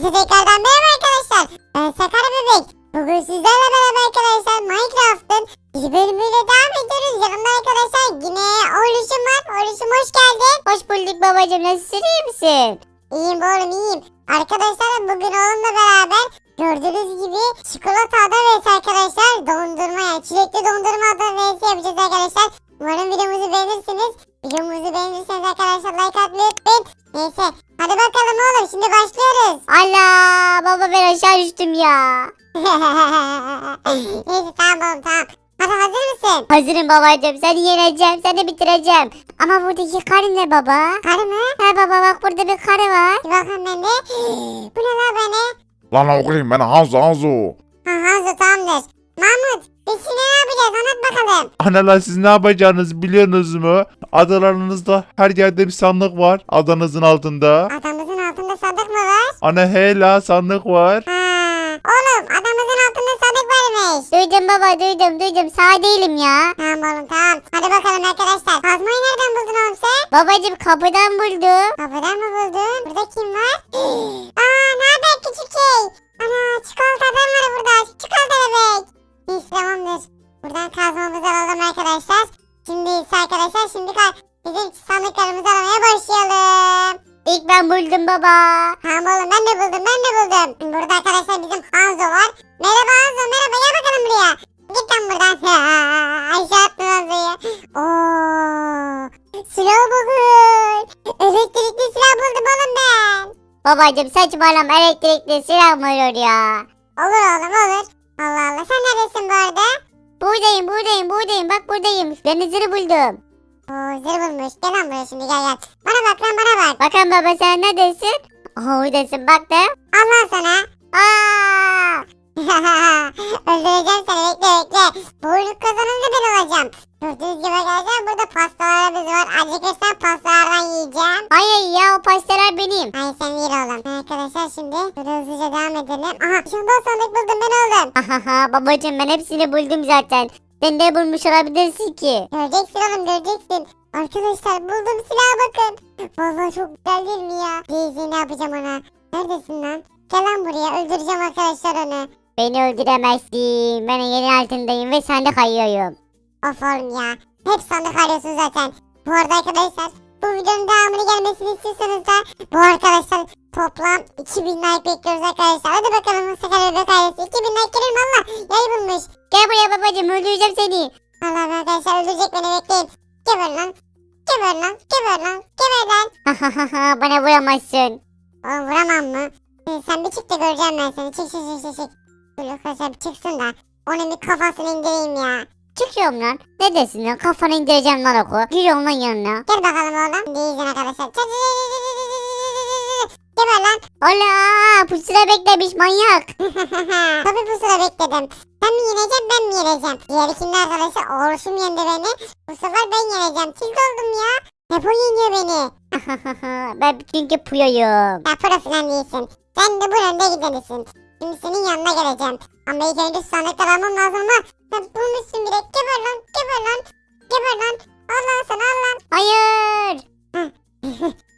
Hepinize tekrardan merhaba düştüm ya. Neyse tamam oğlum tamam. Hadi hazır mısın? Hazırım babacım seni yeneceğim seni bitireceğim. Ama buradaki karı ne baba? Karı mı? He baba bak burada bir karı var. Bir bakın ben de. Bu ne la böyle? Lan oğlum ben Hanzo Hanzo. Ha Hanzo tamamdır. Mahmut biz şimdi ne yapacağız anlat bakalım. Analar siz ne yapacağınızı biliyorsunuz mu? Adalarınızda her yerde bir sandık var. Adanızın altında. Adamımızın altında sandık mı var? Ana hela sandık var. Ha. Oğlum adamımızın altında sandık varmış. Duydum baba duydum duydum sağ değilim ya. Tamam oğlum tamam. Hadi bakalım arkadaşlar. Kazmayı nereden buldun oğlum sen? Babacım kapıdan buldum. Kapıdan mı buldun? Burada kim var? Aa ne haber küçük şey? Ana çikolata adam var burada. Çikolata bebek. Neyse tamamdır. Buradan kazmamızı alalım arkadaşlar. Şimdi ise arkadaşlar şimdi bizim sandıklarımızı aramaya başlayalım. İlk ben buldum baba. Tamam oğlum ben de buldum ben de buldum. Burada arkadaşlar bizim Hanzo var. Merhaba Hanzo merhaba gel bakalım buraya. Git lan buradan. Aşağı attın Hanzo'yu. Ooo. Silah bakın. Elektrikli silah buldum oğlum ben. Babacım saçmalama elektrikli silah mı olur ya? Olur oğlum olur. Allah Allah sen neredesin bu arada? Buradayım buradayım buradayım bak buradayım. Denizleri buldum. Oo zırh bulmuş. Gel lan buraya şimdi gel gel. Bana bak lan bana bak. Bakın baba sen neredesin? Aha oradasın bak da. Al lan sana. Aa! Öldüreceğim seni bekle bekle. Oyunu kazanınca ben olacağım. Gördüğünüz gibi arkadaşlar burada pastalarımız var. Acıkırsam pastalardan yiyeceğim. Hayır ya o pasteler benim. Ay sen yürü oğlum. Arkadaşlar şimdi böyle hızlıca devam edelim. Aha şunda sandık buldum ben oğlum. Ahaha babacım ben hepsini buldum zaten. Sen de bulmuş olabilirsin ki. Göreceksin oğlum göreceksin. Arkadaşlar buldum silaha bakın. Vallahi çok güzel değil mi ya? Daisy ne yapacağım ona? Neredesin lan? Gel lan buraya öldüreceğim arkadaşlar onu. Beni öldüremezsin. Ben yerin altındayım ve sende kayıyorum. Of oğlum ya. Hep sandık arıyorsun zaten. Bu arada arkadaşlar bu videonun devamını gelmesini istiyorsanız da bu arkadaşlar toplam 2000 like bekliyoruz arkadaşlar. Hadi bakalım Sakar Bebek ailesi 2000 like gelir mi Allah? Yay bulmuş. Gel buraya babacım öldüreceğim seni. Allah arkadaşlar öldürecek beni bekleyin. Geber lan. Geber lan. Geber lan. Geber lan. Bana vuramazsın. Oğlum vuramam mı? Ee, Sen bir çık da göreceğim ben seni. Çık çık çık çık çık. Dur arkadaşlar bir çıksın da. Onun bir kafasını indireyim ya. Çıkıyorum lan. Ne desin lan kafanı indireceğim lan oku. Giriyorum lan yanına. Gel bakalım oğlum. İzin arkadaşlar. Çık, çık, çık, çık, çık, çık, çık. Geber lan. Ola pusula beklemiş manyak. Tabii bu sıra bekledim. Sen mi yeneceksin ben mi yeneceğim? Diğer ikinde arkadaşlar Oğuz'um yendi beni. Bu sefer ben yeneceğim. Tilt oldum ya. Hep o yeniyor beni. ben çünkü puyoyum. Ya pro falan değilsin. Sen de bu yönde gidenisin. Şimdi senin yanına geleceğim. Ama ilk önce sandıklar almam lazım ama sen bulmuşsun bile. Geber lan, geber lan, geber lan. Allah sana Allah. Hayır.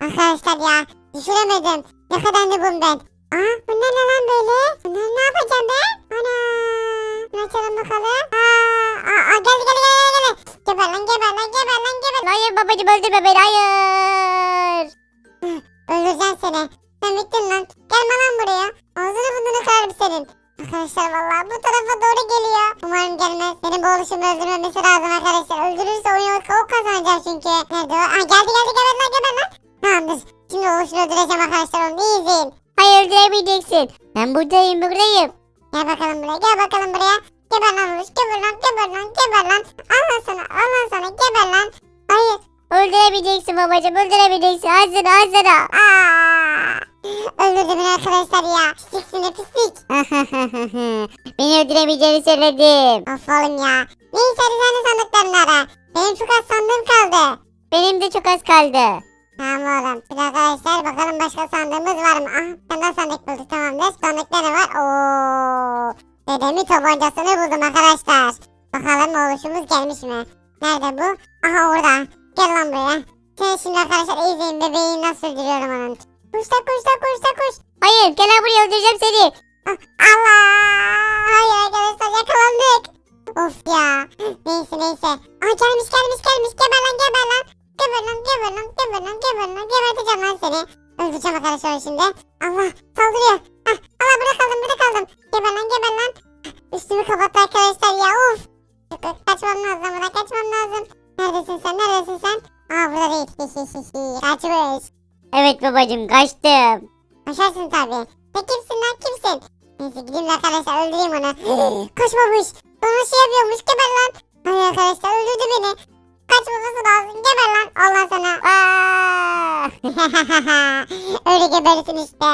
Arkadaşlar ya düşüremedim. Ne kadar da bum ben. Aa bunlar ne lan böyle? Bunlar ne yapacağım ben? Ana. Ne açalım bakalım. Aa, aa, aa gel gel gel gel gel. Geber lan geber lan geber lan geber. Hayır babacım öldürme beni hayır. Öldüreceğim seni. Sen bittin lan. Gelme lan buraya. Ağzını burnunu kırarım senin. Arkadaşlar vallahi bu tarafa doğru geliyor. Umarım gelmez. Benim bu oluşumu öldürmemesi lazım arkadaşlar. Öldürürse oyunu o kazanacak çünkü. Nerede o? Aa, geldi geldi geber lan geber lan. Tamamdır. Şimdi oluşumu öldüreceğim arkadaşlar onu. İyi izleyin. Öldüremeyeceksin. Ben buradayım buradayım. Gel bakalım buraya. Gel bakalım buraya. Geber lan oluş. Geber lan geber lan geber lan. Allah sana Allah sana geber lan. Hayır. Öldüremeyeceksin babacım öldüremeyeceksin. Hazır hazır. Aa! Öldürdü beni arkadaşlar ya. Pislik sinir pislik. Beni öldüremeyeceğini söyledim. Of oğlum ya. Neyse hadi sen de sandıklarını ara. Benim çok az sandığım kaldı. Benim de çok az kaldı. Tamam oğlum. Bir arkadaşlar bakalım başka sandığımız var mı? Ah bir tane sandık bulduk tamamdır. Sandıkta ne var? Oo. Dedemin tabancasını buldum arkadaşlar. Bakalım oluşumuz gelmiş mi? Nerede bu? Aha orada. Gel lan buraya. Sen şimdi arkadaşlar izleyin bebeği nasıl öldürüyorum onun. Kuş da kuş da kuş da kuş. Hayır Gel buraya öldüreceğim seni. Allah! Hayır arkadaşlar yakalandık. Of ya. Neyse neyse. Aa gelmiş gelmiş gelmiş. Geber lan geber lan. Geber lan geber lan geber lan geber lan. Geberteceğim lan seni. Öldüreceğim arkadaşlar şimdi. Allah saldırıyor. Ah, Allah burada kaldım burada kaldım. Geber lan geber lan. Üstümü kapattı arkadaşlar ya of. Kaçmam lazım buradan kaçmam lazım. Neredesin sen neredesin sen? Aa burada değil. Kaçmış. Evet babacım kaçtım. Kaçarsın tabii. Sen kimsin lan kimsin? Neyse gideyim de arkadaşlar öldüreyim onu. Kaçmamış. Bana şey yapıyormuş geber lan. Hayır arkadaşlar öldürdü beni. Kaçmaması lazım geber lan. Allah sana. Aa! Öyle geberirsin işte.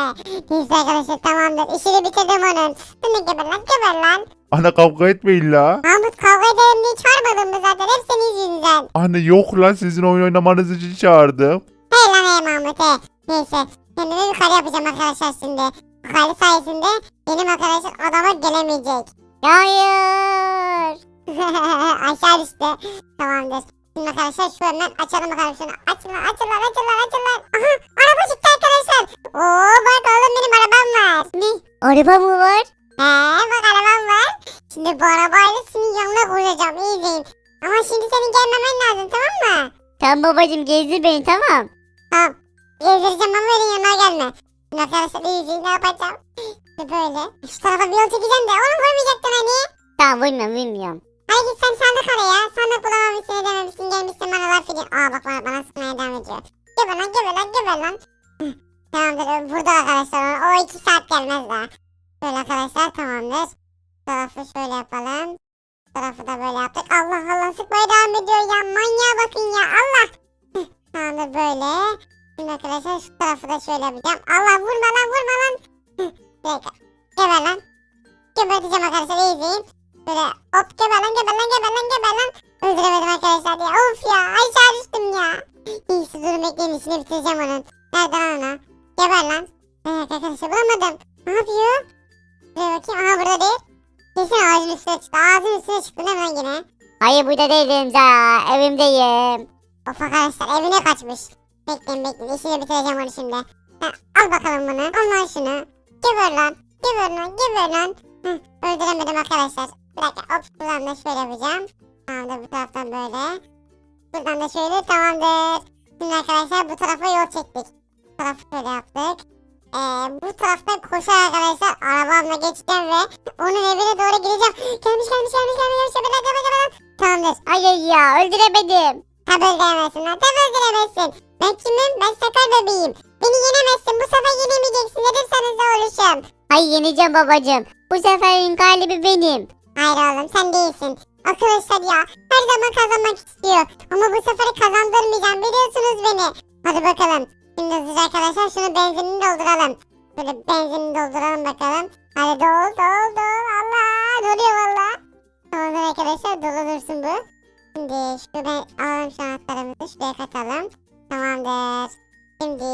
Neyse arkadaşlar tamamdır. İşini bitirdim onun. Sen de geber lan geber lan. Anne kavga etmeyin la. Mahmut kavga edelim diye çağırmadın mı zaten? Hep senin yüzünden. Anne yok lan sizin oyun oynamanız için çağırdım. Hey lan hey Mahmut hey. Neyse. Kendime bir kare yapacağım arkadaşlar şimdi. Bu kare sayesinde benim arkadaşlar adama gelemeyecek. Hayır. Aşağı düştü. Tamamdır. Şimdi arkadaşlar şu önden açalım bakalım şunu. Açın lan açın lan. Aha araba çıktı arkadaşlar. Oo bak oğlum benim arabam var. Ne? Araba mı var? He bak arabam var. Şimdi bu arabayla senin yanına koyacağım. İyi izleyin. Ama şimdi senin gelmemen lazım tamam mı? Tamam babacım gezdir beni tamam. Tamam. Gezdireceğim ama öyle yanına gelme. Şimdi arkadaşlar iyi izleyin ne yapacağım. İşte böyle. Şu tarafa bir yol çekeceğim de onu koymayacaktın hani. Tamam bilmiyorum bilmiyorum. Hadi git sen sandık araya. Sandık bulamamışsın edememişsin gelmişsin bana laf edin. Aa bak bana, bana sıkmaya devam ediyor. Geber lan geber lan geber lan. Tamamdır burada arkadaşlar o, iki saat gelmez daha. Şöyle arkadaşlar tamamdır. Tarafı şöyle yapalım. Tarafı da böyle yaptık. Allah Allah sıkmaya devam ediyor ya. Manyağa bakın ya Allah. Tamamdır böyle. Şimdi arkadaşlar şu tarafı da şöyle yapacağım. Allah vurma lan vurma lan. Geber lan. Geberteceğim arkadaşlar izleyin. Böyle hop geber lan geber lan. Öldüremedim arkadaşlar ya. Of ya aşağı düştüm ya. İyisi durun bekleyin işini bitireceğim onun. Nerede lan ona? Geber lan. Evet arkadaşlar bulamadım. Ne yapıyor? Buraya bakayım. Aha burada değil. Kesin ağacın üstüne çıktı. Ağacın üstüne çıktı değil mi lan yine? Hayır burada değilim za evimdeyim. Of arkadaşlar evine kaçmış. Bekleyin bekleyin işini bitireceğim onu şimdi. Ha, al bakalım bunu. Al lan şunu. Geber lan. Geber lan geber lan. Heh, öldüremedim arkadaşlar. Bir dakika hop buradan da şöyle yapacağım. Tamamdır bu taraftan böyle. Buradan da şöyle tamamdır. Şimdi arkadaşlar bu tarafa yol çektik. Bu tarafı şöyle yaptık. Ee, bu tarafta koşarak arkadaşlar arabamla geçeceğim ve onun evine doğru gideceğim. Gelmiş gelmiş gelmiş gelmiş gelmiş. Geber lan geber lan. Tamamdır. Hayır ya öldüremedim. Tabi öldüremezsin lan. Tabi öldüremezsin. Ben kimim? Ben sakar bebeğim. Beni yenemezsin. Bu sefer yenemeyeceksin. Dedim sana oluşum. Hayır yeneceğim babacım. Bu seferin galibi benim. Hayır oğlum sen değilsin. Arkadaşlar ya her zaman kazanmak istiyor. Ama bu sefer kazandırmayacağım. Biliyorsunuz beni. Hadi bakalım. Şimdi hızlıca arkadaşlar şunu benzinini dolduralım. Şöyle benzinini dolduralım bakalım. Hadi dol dol dol. Allah doluyor valla. Tamamdır arkadaşlar dolu dursun bu. Şimdi şu ben alalım şu anahtarımızı şuraya katalım. Tamamdır. Şimdi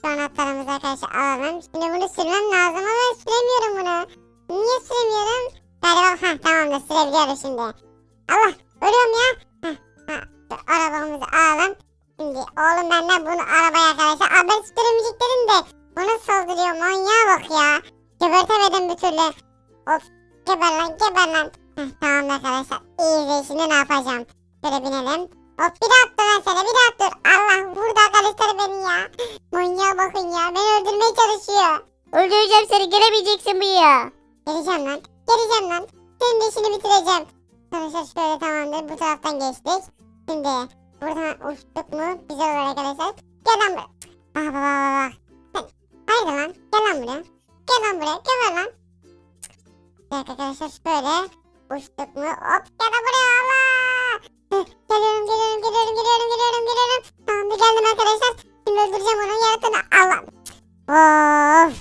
şu anahtarımızı arkadaşlar alalım. Şimdi bunu sürmem lazım ama süremiyorum bunu. Niye süremiyorum? Galiba ha tamamdır sürebiliyorum şimdi. Allah ölüyorum ya. Heh, şu arabamızı alalım. Şimdi oğlum benden bunu arabaya arkadaşlar. Ben süremeyecek dedim de. Bana saldırıyor manyağa bak ya. Gebertemedim bir türlü. Of geber lan geber lan. Heh, tamam arkadaşlar. İyi şimdi ne yapacağım. Şöyle binelim. Hop bir daha attı lan sana bir daha attı. Allah vurdu arkadaşlar beni ya. Manyağa bakın ya. Beni öldürmeye çalışıyor. Öldüreceğim seni gelemeyeceksin buraya. Geleceğim lan. Geleceğim lan. Senin de işini bitireceğim. Arkadaşlar şöyle tamamdır. Bu taraftan geçtik. Şimdi buradan uçtuk mu? Güzel olur arkadaşlar. Gel lan buraya. Ah baba baba. Sen- Haydi lan. Gel lan buraya. Gel lan buraya. Gel lan. Dakika arkadaşlar şöyle. Uçtuk mu? Hop gel lan buraya. Allah. Geliyorum geliyorum geliyorum geliyorum geliyorum geliyorum. Tamamdır geldim arkadaşlar. Şimdi öldüreceğim onu yaratığını. Allah. Of.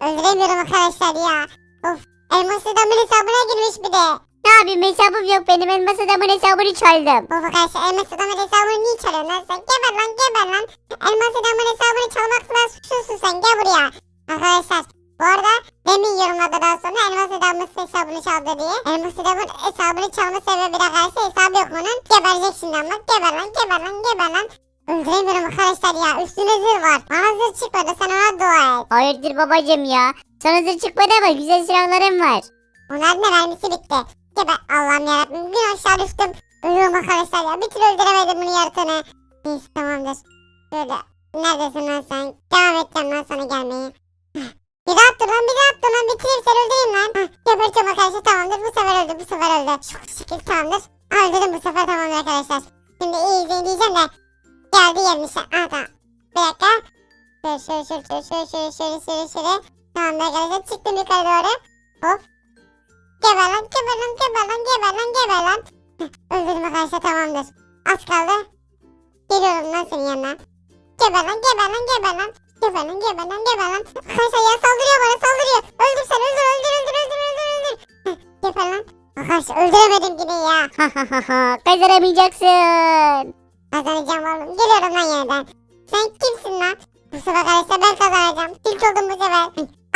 Öldüremiyorum arkadaşlar ya. Of. Elması damın hesabına girmiş bir de. Ne yapayım hesabım yok benim elmas adamın hesabını çaldım. Of arkadaşlar elmas damın hesabını niye çalıyorsun lan sen? Geber lan geber lan. Elmas damın hesabını çalmakla suçlusun sen gel buraya. Arkadaşlar bu arada demin yorumladı daha sonra elmas adamın hesabını çaldı diye. Elmas adamın hesabını çalma sebebi de arkadaşlar hesabı yok bunun. Geberecek şimdi ama geber lan geber lan geber lan. Öldüremiyorum arkadaşlar ya üstüne zırh var. Bana zırh çıkmadı sen ona dua et. Hayırdır babacım ya. Sana zırh çıkmadı ama güzel silahlarım var. Onların da mermisi bitti. Ya ben Allah'ım yarabbim bir aşağı düştüm. Ölüyorum arkadaşlar ya. Bir türlü öldüremedim bunu yaratığını. Neyse tamamdır. Şöyle. Neredesin lan sen? Devam edeceğim lan sana gelmeyi. Bir daha attır lan bir daha attır lan. Bitireyim seni öldüreyim lan. Hah, arkadaşlar tamamdır. Bu sefer öldü bu sefer öldü. Çok şekil tamamdır. Öldürdüm bu sefer tamamdır arkadaşlar. Şimdi iyi izleyin diyeceğim de. Geldi gelmişler. Aha tamam. Bir dakika. Şöyle şöyle şöyle şöyle şöyle şöyle şöyle şöyle şöyle. Tamamdır arkadaşlar. Çıktım yukarı doğru. Hop. Geber lan geber lan geber lan Öldürdüm arkadaşlar tamamdır. Az kaldı. Geliyorum lan senin yanına. Geber lan geber lan geber lan. Arkadaşlar ya saldırıyor bana saldırıyor. Öldür sen öldür öldür öldür öldür öldür öldür. Geber lan. Arkadaşlar öldüremedim yine ya. Ha ha ha. Kazanamayacaksın. Kazanacağım oğlum. Geliyorum lan yeniden. Sen kimsin lan? Bu sefer arkadaşlar ben kazanacağım. İlk oldum bu sefer.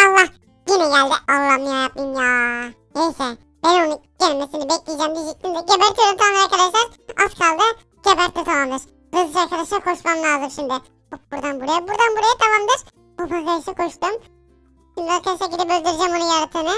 Allah. Yine geldi. Allah'ım yarabbim ya. Neyse. Ben onun gelmesini bekleyeceğim diyecektim de gebertiyorum tamam arkadaşlar. Az kaldı. Gebertti tamamdır. Hızlıca arkadaşlar koşmam lazım şimdi. Hop buradan buraya buradan buraya tamamdır. Hop arkadaşlar koştum. Şimdi arkadaşlar gidip öldüreceğim onu yaratığını.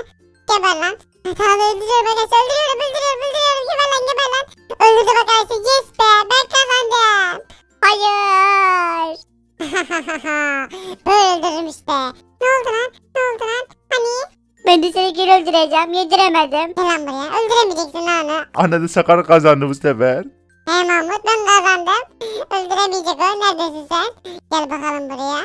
Geber lan. Ha, Tamam öldürüyorum arkadaşlar öldürüyorum öldürüyorum öldürüyorum. Geber lan geber lan. Öldürdüm arkadaşlar. Yes be ben kazandım. Hayır. Böyle öldürürüm işte. Ne oldu lan? Ne oldu lan? Hani? Ben de seni geri öldüreceğim. Yediremedim. Gel lan buraya. Öldüremeyeceksin lan onu. Anne Sakar kazandı bu sefer. He Mahmut ben kazandım. Öldüremeyecek o. Neredesin sen? Gel bakalım buraya.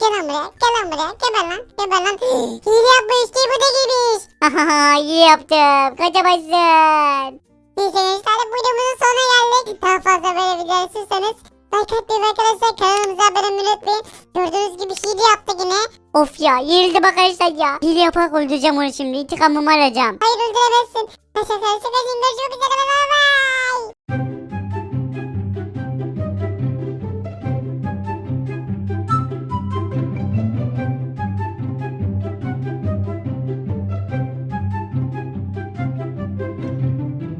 Gel lan buraya. Gel lan buraya. Geber lan. Geber lan. Hile yapmış. Ki bu da giymiş. Ha ha ha. İyi yaptım. Kaçamazsın. Gençler videomuzun sonuna geldik. Daha fazla böyle videolar istiyorsanız like atmayı arkadaşlar kanalımıza abone olmayı unutmayın. Gördüğünüz gibi hile yaptı yine. Of ya. Yenildim arkadaşlar ya. Hile yaparak öldüreceğim onu şimdi. İntikamımı alacağım. Hayır öldüremezsin. Teşekkür ederim. Görüşmek üzere. Bye bye.